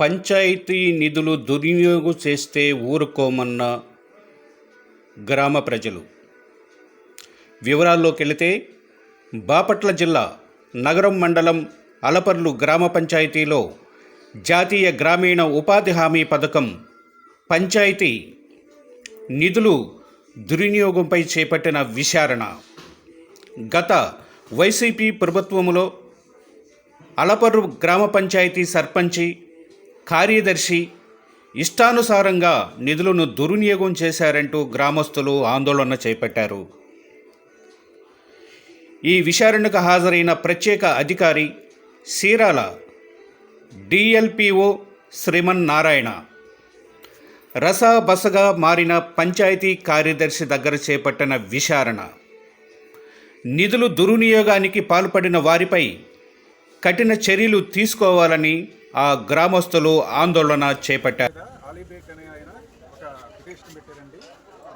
పంచాయతీ నిధులు దుర్వినియోగం చేస్తే ఊరుకోమన్న గ్రామ ప్రజలు. వివరాల్లోకి వెళితే బాపట్ల జిల్లా నగరం మండలం అలపర్లు గ్రామ పంచాయతీలో జాతీయ గ్రామీణ ఉపాధి హామీ పథకం పంచాయతీ నిధులు దుర్వినియోగంపై చేపట్టిన విచారణ. గత వైసీపీ ప్రభుత్వంలో అలపర్రు గ్రామ పంచాయతీ సర్పంచి కార్యదర్శి ఇష్టానుసారంగా నిధులను దుర్వినియోగం చేశారంటూ గ్రామస్తులు ఆందోళన చేపట్టారు. ఈ విచారణకు హాజరైన ప్రత్యేక అధికారి సీరాల డిఎల్పిఓ శ్రీమన్ నారాయణ రసాబసగా మారిన పంచాయతీ కార్యదర్శి దగ్గర చేపట్టిన విచారణ నిధులు దుర్వినియోగానికి పాల్పడిన వారిపై కఠిన చర్యలు తీసుకోవాలని ఆ గ్రామస్తులు ఆందోళన చేపట్టారు. అలీబేక్ అనే ఆయన ఒక పిటిషన్ పెట్టారండి.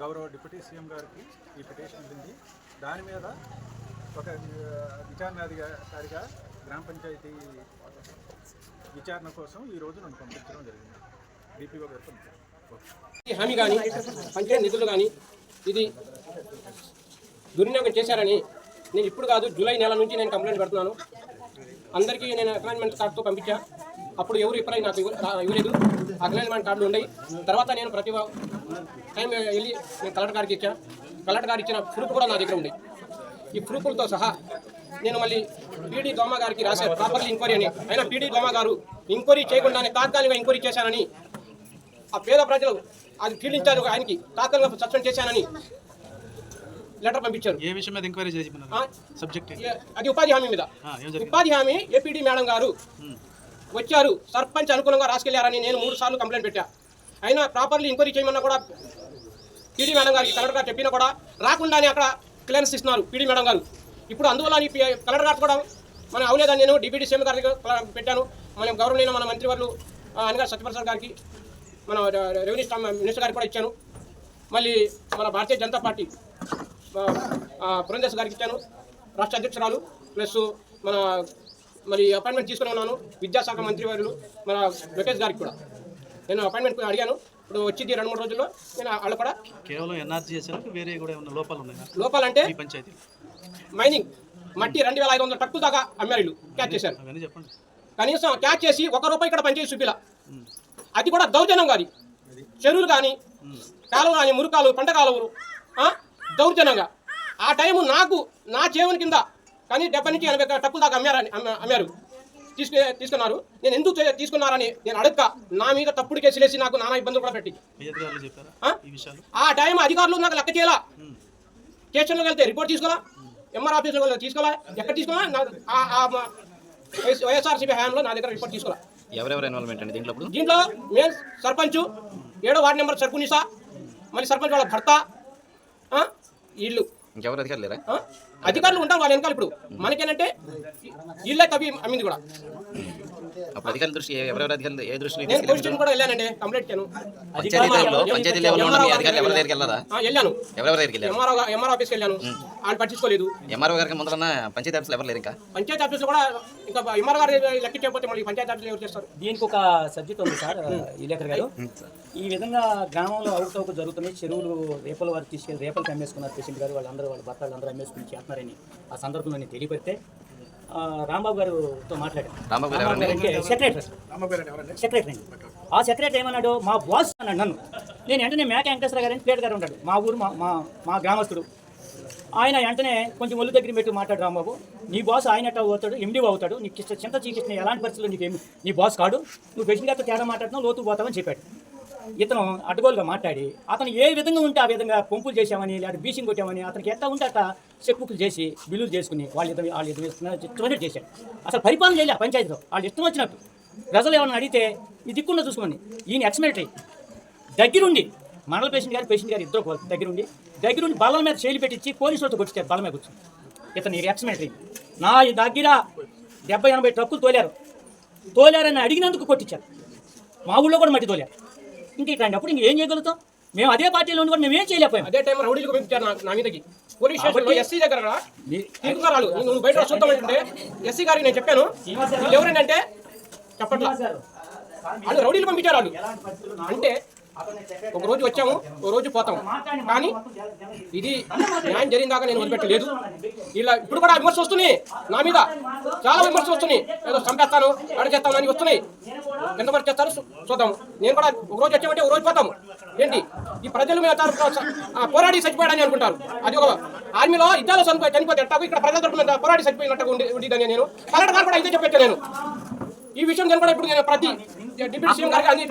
గౌరవ డిప్యూటీ సీఎం గారికి ఈ పిటిషన్ వెళ్ళింది దాని మీద ఒక విచారణాధికారిగా గ్రామ పంచాయతీ విచారణ కోసం ఈ రోజు నన్ను పంపించడం జరిగింది. డిపిఓ గారు పంపించారు. హామీ కానీ పంచాయతీ నిధులు కానీ ఇది దుర్వినియోగం చేశారని నేను ఇప్పుడు కాదు జూలై నెల నుంచి నేను కంప్లైంట్ పెడుతున్నాను. అందరికీ నేను అక్నాలజ్మెంట్ కార్డుతో పంపించా. అప్పుడు ఎవరు రిప్లై నాకు ఇవ్వలేదు. అక్నాలజ్మెంట్ కార్డులు ఉన్నాయి. తర్వాత నేను ప్రతి టైం వెళ్ళి నేను కలెక్టర్ గారికి ఇచ్చా కలెక్టర్ గారు ఇచ్చిన ప్రూఫ్ కూడా నా దగ్గర ఉంది. ఈ ప్రూఫ్లతో సహా నేను మళ్ళీ పీడీ దోమ గారికి రాశాను ప్రాపర్లీ ఎంక్వైరీ అని. అయినా పీడీ దోమ గారు ఎంక్వైరీ చేయకుండానే తాత్కాలిక ఎంక్వైరీ చేశానని ఆ పేద ప్రజలు అది ఫీల్డ్ ఇన్ఛార్జ్ ఆయనకి తాత్కాలిక సస్పెండ్ చేశానని లెటర్ పంపించారు. ఏ విషయం మీద ఎంక్వైరీ ఆ, సబ్జెక్ట్ అది ఉపాధి హామీ మీద. ఉపాధి హామీ ఏపీడీ మేడం గారు వచ్చారు. సర్పంచ్ అనుకూలంగా రాసుకెళ్ళారని నేను మూడు సార్లు కంప్లైంట్ పెట్టా. అయినా ప్రాపర్లీ ఎంక్వైరీ చేయమన్నా కూడా పీడీ మేడం గారికి కలెక్టర్ గారు చెప్పినా కూడా రాకుండానే అక్కడ క్లియరెన్స్ ఇస్తున్నారు పీడీ మేడం గారు. ఇప్పుడు అందువల్ల ఈ కలెక్టర్ గారు కూడా మనం అవలేదని నేను డిప్యూటీ సీఎం గారి పెట్టాను. మనం గౌరవనీయ మన మంత్రివర్లు అనగా సత్యప్రసాద్ గారికి మన రెవెన్యూ మినిస్టర్ గారికి కూడా ఇచ్చాను. మళ్ళీ మన భారతీయ జనతా పార్టీ ఆ, పురంధేశ్ గారికి ఇచ్చాను. రాష్ట్ర అధ్యక్షురాలు ప్లస్ మన మరి అపాయింట్మెంట్ తీసుకుని ఉన్నాను విద్యాశాఖ మంత్రి వారు మన లోకేష్ గారికి కూడా. నేను అపాయింట్మెంట్ అడిగాను. ఇప్పుడు వచ్చింది రెండు మూడు రోజుల్లో. నేను వాళ్ళు కూడా కేవలం ఎన్ఆర్జీ చేసేందుకు వేరే కూడా ఏమైనా లోపాలు ఉన్నాయా? లోపాలంటే ఈ పంచాయతీ మైనింగ్ మట్టి రెండు వేల ఐదు వందల టక్కు దాకా వీళ్ళు క్యాచ్ చేశారు. చెప్పండి. కనీసం క్యాచ్ చేసి ఒక రూపాయి ఇక్కడ పనిచేసి చూపిలా అది కూడా దౌర్జన్యం కాదు. చెరువులు కానీ కాలువ కానీ మురుకాలు పంట కాలువలు? దౌర్జన్యంగా. ఆ టైము నాకు నా చేవుని కింద కానీ డెబ్బై నుంచి ఎనభై టక్కుల దాకా అమ్మారని అమ్మ- అమ్మారు. తీసుకు తీసుకున్నారు. నేను ఎందుకు తీసుకున్నారని నేను అడక్క నా మీద తప్పుడు కేసులు వేసి నాకు నానా ఇబ్బందులు కూడా పెట్టి. ఆ? ఈ విషయాలు? ఆ టైం అధికారులు నాకు లెక్క చేయాలా. స్టేషన్లోకి వెళ్తే రిపోర్ట్ తీసుకోవాలా? ఎంఆర్ ఆఫీస్లో వెళ్తే తీసుకోవాలా? ఎక్కడ తీసుకోవాలా? వైఎస్ఆర్సీపీ హయాంలో నా దగ్గర రిపోర్ట్ తీసుకోవాలా? ఎవరెవరు ఇన్వాల్వ్మెంట్ అండి దీంట్లో మెయిన్ సర్పంచ్ ఏడో వార్డు నెంబర్ సర్పునిసా మళ్ళీ సర్పంచ్ వాళ్ళ భర్త వీళ్ళు. ఇంకెవరు అధికారులు లేరా? అధికారులు ఉంటారు వాళ్ళ వెనకాల ఇప్పుడు. మనకేనంటే ఇళ్ళ తవ్వి అమ్మింది కూడా. అప్పుడు అధికారుల దృష్టి ఎవరెవరు అధికారులు ఏ దృష్టిలో నేను పోలీస్ స్టేషన్ కూడా వెళ్ళానండి కంప్లైంట్ ఇచ్చాను. పంచాయతీ లెవెల్లో పంచాయతీ లెవెల్లో ఉన్న మీ అధికారులు ఎవరి దగ్గరికి వెళ్ళారా? ఆ, వెళ్ళాను. ఎవరెవరి దగ్గరికి వెళ్ళారు? ఎంఆర్ఓ ఎంఆర్ ఆఫీస్కి వెళ్ళాను. వాళ్ళు పట్టించుకోలేదు. ఎంఆర్ఓ గారికి ముందరన్న పంచాయతీ ఆఫీసులు ఎవరు లేరు ఇంకా? పంచాయతీ ఆఫీస్లో కూడా ఇంకా ఎంఆర్ గారు లెక్కించకపోతే మళ్ళీ పంచాయతీ ఆఫీస్లో ఎవరు చేస్తారు? దీనికి ఒక సబ్జెక్ట్ ఉంది సార్ ఇలేకర్ గారు. ఈ విధంగా గ్రామంలో అవకతవక జరుగుతున్నాయి. చెరువులు రేపల వారు తీసుకెళ్ళి రేపలు అమ్మేసుకున్నారు పేషెంట్ గారు. వాళ్ళందరూ వాళ్ళ భర్తలు అందరూ అమ్మేసుకుని చేస్తున్నారని ఆ సందర్భంలో నేను తెలియపెడితే రాంబాబు గారితో మాట్లాడాను సెక్రటరీ. సెక్రటరీ ఆ సెక్రటరీ ఏమన్నాడు? మా బాస్ అన్నాడు నన్ను. నేను వెంటనే మేక వెంకటేశ్వర గారు అని ప్లేట్ గారు ఉంటాడు మా ఊరు మా మా మా గ్రామస్తుడు. ఆయన వెంటనే కొంచెం ఒళ్ళు దగ్గర పెట్టి మాట్లాడు రాంబాబు. నీ బాస్ ఆయన ఎట్లా అవుతాడు ఎండి అవుతాడు నీకు ఇష్ట చింత చీకృష్ణ ఎలాంటి పరిస్థితుల్లో నీకు ఏమి నీ బాస్ కాడు. నువ్వు ప్రెసిడెంట్ గారితో తేడా మాట్లాడుతున్నావు లోతు పోతావని చెప్పాడు. ఇతను అడ్డగోలుగా మాట్లాడి అతను ఏ విధంగా ఉంటే ఆ విధంగా పంపులు చేశామని లేదా బీసింగ్ కొట్టామని అతనికి ఎట్లా ఉంటే అట్లా చెక్కులు చేసి బిల్లులు చేసుకుని వాళ్ళు ఇద్దరు వాళ్ళు ఇద్దరు ఇష్టమైనట్టు చేశాడు. అసలు పరిపాలన చేయలే పంచాయతీలో. వాళ్ళు ఇష్టం వచ్చినట్టు. ప్రజలు ఏమైనా అడిగితే ఈ దిక్కున్న చూసుకోండి ఈయన ఎక్స్మిలిటరీ దగ్గరుండి మండల పేషెంట్ గారు పేషెంట్ గారు ఇద్దరు దగ్గరుండి దగ్గరుండి బలం మీద చేలు పెట్టించి పోలీసులతో కొట్టించారు బలం మీద కూర్చొని. ఇతను ఎక్స్మిలిటరీ నా దగ్గర డెబ్బై ఎనభై ట్రక్కులు తోలారు. తోలారని అడిగినందుకు కొట్టించారు మా ఊళ్ళో కూడా మట్టి తోలారు. ఇంక ఇట్లాంటి అప్పుడు ఇంక ఏం చేయగలుగుతాం? మేము అదే పార్టీలో ఉండి కూడా మేము ఏం చేయలేకపోయాం. అదే టైం రౌడీలకు పంపించారు నా- మీదకి. పోలీస్ స్టేషన్లో ఎస్సీ దగ్గర తీసుకురాలు నువ్వు బయట చూద్దామంటే ఎస్సీ గారికి నేను చెప్పాను. వీళ్ళు ఎవరంటే చెప్పట్లా. వాళ్ళు రౌడీలు పంపించారు వాళ్ళు. అంటే ఒక రోజు వచ్చాము ఒక రోజు పోతాము కానీ ఇది న్యాయం జరిగిన దాకా నేను వదిలిపెట్టలేదు. ఇలా ఇప్పుడు కూడా విమర్శ వస్తున్నాయి నా మీద. చాలా విమర్శలు వస్తున్నాయి. ఏదో చంపేస్తాను అడ చేస్తాను అని వస్తున్నాయి. ఎంతవరకు చేస్తారు. చూ- నేను కూడా ఒక రోజు వచ్చామంటే ఒక రోజు పోతాము. ఏంటి? ఈ ప్రజలు మీద ఆ, పోరాడి చచ్చిపోయాడని అనుకుంటారు. అది ఒక ఆర్మీలో ఇద్దరు చనిపోయి చనిపోతే ఎట్టాకు ఇక్కడ ప్రజల తరపున పోరాడి చచ్చిపోయినట్టుగా ఉండి ఉండేదని నేను. కలెక్టర్ గారు కూడా ఇదే చెప్పాను నేను. ఈ విషయం నేను కూడా ఇప్పుడు నేను ప్రతి డిప్యూటీ సీఎం గారికి అన్ని